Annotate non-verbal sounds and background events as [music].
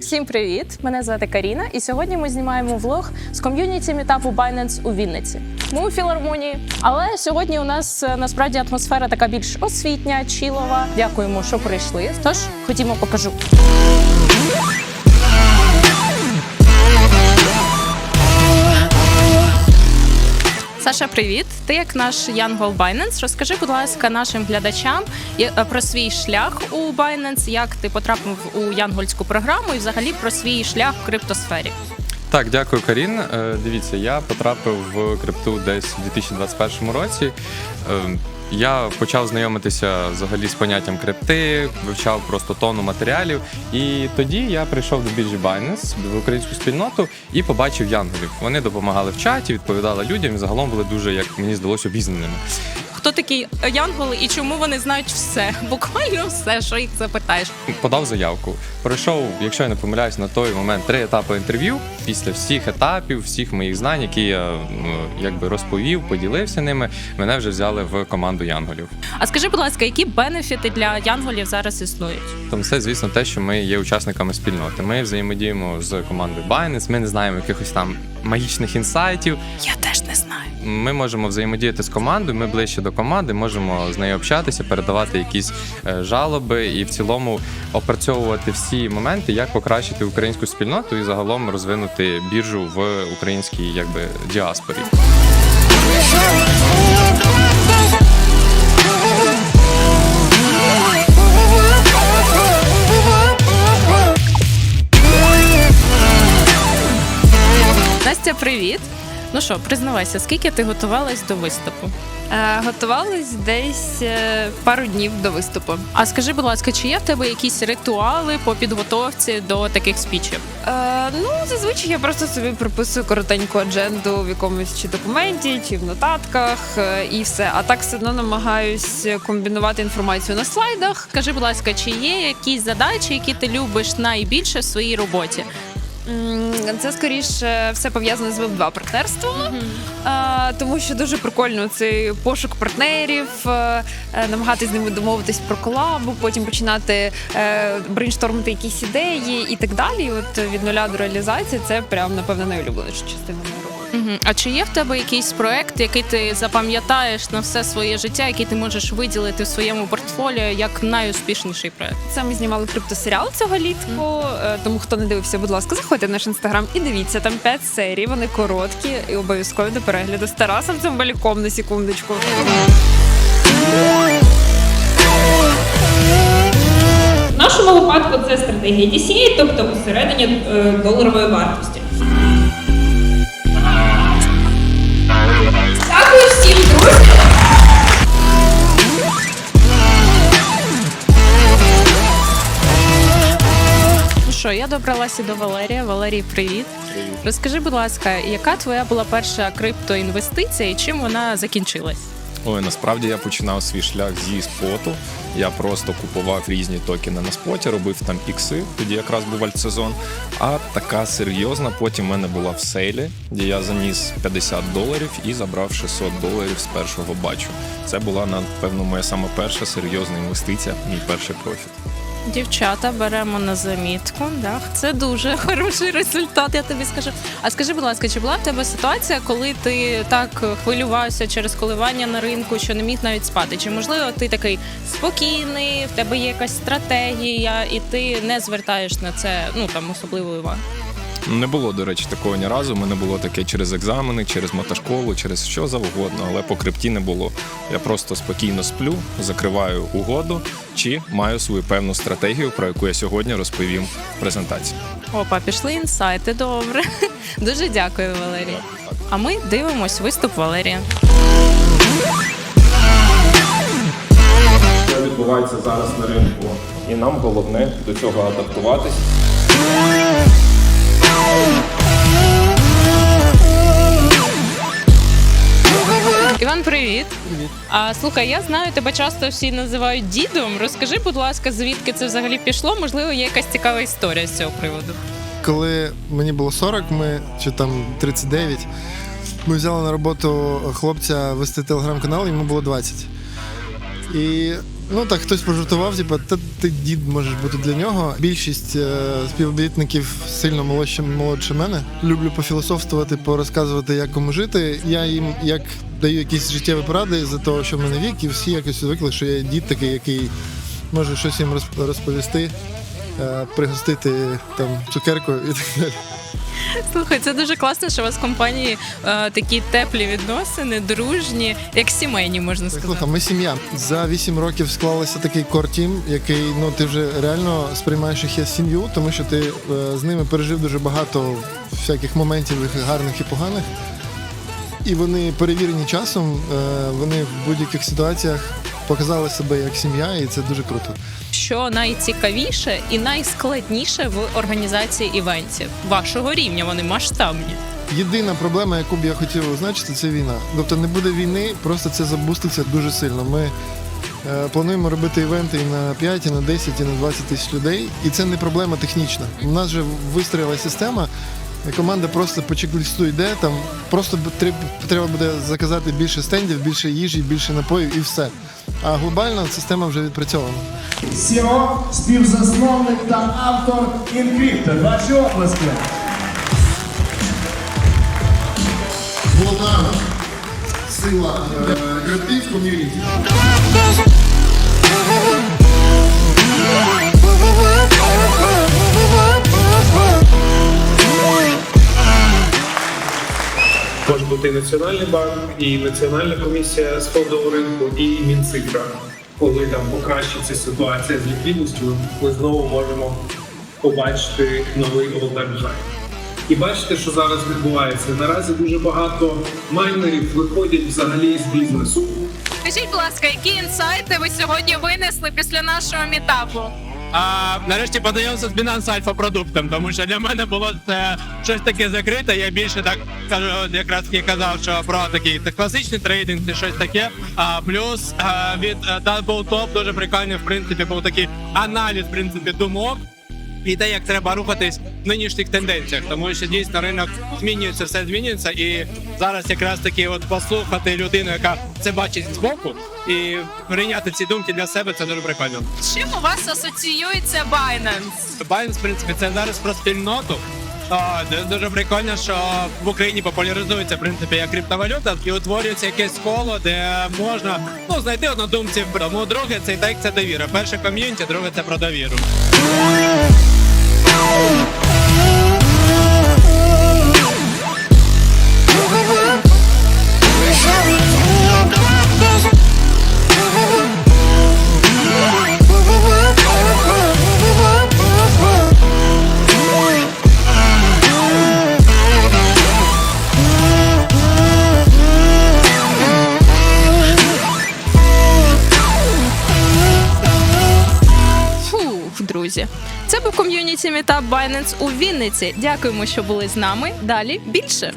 Всім привіт! Мене звати Каріна, і сьогодні ми знімаємо влог з ком'юніті мітапу Binance у Вінниці. Ми у філармонії, але сьогодні у нас е, насправді атмосфера така більш освітня, чілова. Дякуємо, що прийшли. Тож ходімо, покажу. Саша, привіт! Ти як наш Янгол Binance. Розкажи, будь ласка, нашим глядачам е, про свій шлях у Binance, як ти потрапив у янгольську програму і взагалі про свій шлях в криптосфері. Так, дякую, Карін. Е, Дивіться, я потрапив в крипту десь у 2021 році. Е, Я почав знайомитися взагалі з поняттям крипти, вивчав просто тонну матеріалів. І тоді я прийшов до біржі Binance в українську спільноту і побачив янголів. Вони допомагали в чаті, відповідали людям і загалом були дуже, як мені здалося, обізнаними. Хто такі янголи і чому вони знають все? [laughs] Буквально все, що їх запитаєш. подав заявку. Пройшов, якщо я не помиляюсь, на той момент три етапи інтерв'ю. Після всіх етапів, всіх моїх знань, які я ну, якби розповів, поділився ними, мене вже взяли в команду янголів. А скажи, будь ласка, які бенефіти для янголів зараз існують? Там все, звісно, те, що ми є учасниками спільноти. Ми взаємодіємо з командою Binance, ми не знаємо якихось там магічних інсайтів. Я теж не знаю. Ми можемо взаємодіяти з командою, ми ближче до команди, можемо з нею общатися, передавати якісь е, жалоби і в цілому опрацьовувати всі моменти, як покращити українську спільноту і загалом розвинути біржу в українській якби діаспорі. Настя, привіт. Ну що, признавайся, скільки ти готувалась до виступу? Е, Готувались десь е, пару днів до виступу. А скажи, будь ласка, чи є в тебе якісь ритуали по підготовці до таких спічів? Е, ну, зазвичай я просто собі прописую коротеньку адженду в якомусь чи документі, чи в нотатках, е, і все. А так все одно намагаюсь комбінувати інформацію на слайдах. Скажи, будь ласка, чи є якісь задачі, які ти любиш найбільше в своїй роботі? Це скоріше все пов'язане з веб 2 партнерством, Е, тому що дуже прикольно цей пошук партнерів, е, е, намагатись з ними домовитись про колабу, потім починати е, брейнштормити якісь ідеї і так далі. От від нуля до реалізації це прям напевно найулюбленіша частина А чи є в тебе якийсь проект, який ти запам'ятаєш на все своє життя, який ти можеш виділити в своєму портфоліо як найуспішніший проект? Це ми знімали криптосеріал цього літку. е, Тому хто не дивився, будь ласка, заходьте в наш інстаграм і дивіться. Там 5 серій, вони короткі і обов'язково до перегляду з Тарасом Цимбалюком на секундочку. В нашому випадку це стратегія DCA, тобто посередині е, доларової вартості. Ну що, я добралася до Валерія. Валерій, привіт. Розкажи, будь ласка, яка твоя була перша криптоінвестиція і чим вона закінчилась? Ой, насправді я починав свій шлях зі споту. Я просто купував різні токени на споті, робив там ікси, тоді якраз був альтсезон. А така серйозна потім в мене була в сейлі, де я заніс 50 доларів і забрав 600 доларів з першого бачу. Це була напевно моя саме перша серйозна інвестиція, мій перший профіт. Дівчата беремо на замітку. Да. Це дуже [laughs] хороший результат, я тобі скажу. А скажи, будь ласка, чи була в тебе ситуація, коли ти так хвилювався через коливання на ринку, що не міг навіть спати? Чи можливо ти такий спокійний, в тебе є якась стратегія, і ти не звертаєш на це ну там особливої уваги? Не було, до речі, такого ні разу. У мене було таке через екзамени, через мотошколу, через що завгодно, але по крипті не було. Я просто спокійно сплю, закриваю угоду чи маю свою певну стратегію, про яку я сьогодні розповім в презентації. Опа, пішли інсайти. Добре. [laughs] Дуже дякую, Валерій. А ми дивимось виступ Валерія. що відбувається зараз на ринку, і нам головне до цього адаптуватись. Іван, привіт. Привіт. А слухай, я знаю, тебе часто всі називають дідом. Розкажи, будь ласка, звідки це взагалі пішло? Можливо, є якась цікава історія з цього приводу. Коли мені було 40, ми чи там 39, ми взяли на роботу хлопця вести телеграм-канал, йому було 20. І Ну так, хтось пожартував, типу, та ти дід можеш бути для нього. Більшість е, співробітників сильно молодше, молодше мене. Люблю пофілософствувати, порозказувати, як кому жити. Я їм як даю якісь життєві поради за того, що в мене вік, і всі якось звикли, що я дід такий, який може щось їм розп- розповісти, е, пригостити там цукеркою і так далі. Слухай, це дуже класно, що у вас в компанії е, такі теплі відносини, дружні, як сімейні, можна сказати. Слухай, ми сім'я. За вісім років склалося такий кор-тім, який ну ти вже реально сприймаєш їх як сім'ю, тому що ти е, з ними пережив дуже багато всяких моментів гарних і поганих. І вони перевірені часом, е, вони в будь-яких ситуаціях показали себе як сім'я, і це дуже круто. Що найцікавіше і найскладніше в організації івентів вашого рівня? Вони масштабні. Єдина проблема, яку б я хотів означити, це війна. Тобто не буде війни, просто це забуститься дуже сильно. Ми е, плануємо робити івенти і на 5, і на 10, і на 20 тисяч людей. І це не проблема технічна. У нас вже вистроїла система. І Команда просто по чек-лісту йде. Там просто треба буде заказати більше стендів, більше їжі, більше напоїв і все. А глобальна система вже відпрацьована. Сіо, співзасновник та автор Encrypted. Ваші оплески. Головна сила креатив ком'юніті. Може бути і Національний банк, і Національна комісія з фондового ринку, і Мінцифра. Коли там покращиться ситуація з ліквідністю, ми знову можемо побачити новий all-time. І бачите, що зараз відбувається. Наразі дуже багато майнерів виходять взагалі з бізнесу. Скажіть, будь ласка, які інсайти ви сьогодні винесли після нашого мітапу? А нарешті познайомився з Binance Alpha продуктом, тому що для мене було це щось таке закрите. Я більше так кажу, якраз таки казав, що про такий це класичний трейдинг це щось таке. А плюс а, від е, Double Top дуже прикольний, в принципі, був такий аналіз, в принципі, думок. І те, як треба рухатись в нинішніх тенденціях, тому що дійсно ринок змінюється, все змінюється, і зараз якраз таки от послухати людину, яка це бачить збоку, і прийняти ці думки для себе, це дуже прикольно. З чим у вас асоціюється Binance? Binance, в принципі, це зараз про спільноту. А, дуже прикольно, що в Україні популяризується в принципі як криптовалюта і утворюється якесь коло, де можна ну знайти однодумців. Тому друге це так це довіра. Перше ком'юніті, друге це про довіру. Друзі. Це був ком'юніті Мітап Binance у Вінниці. Дякуємо, що були з нами. Далі більше.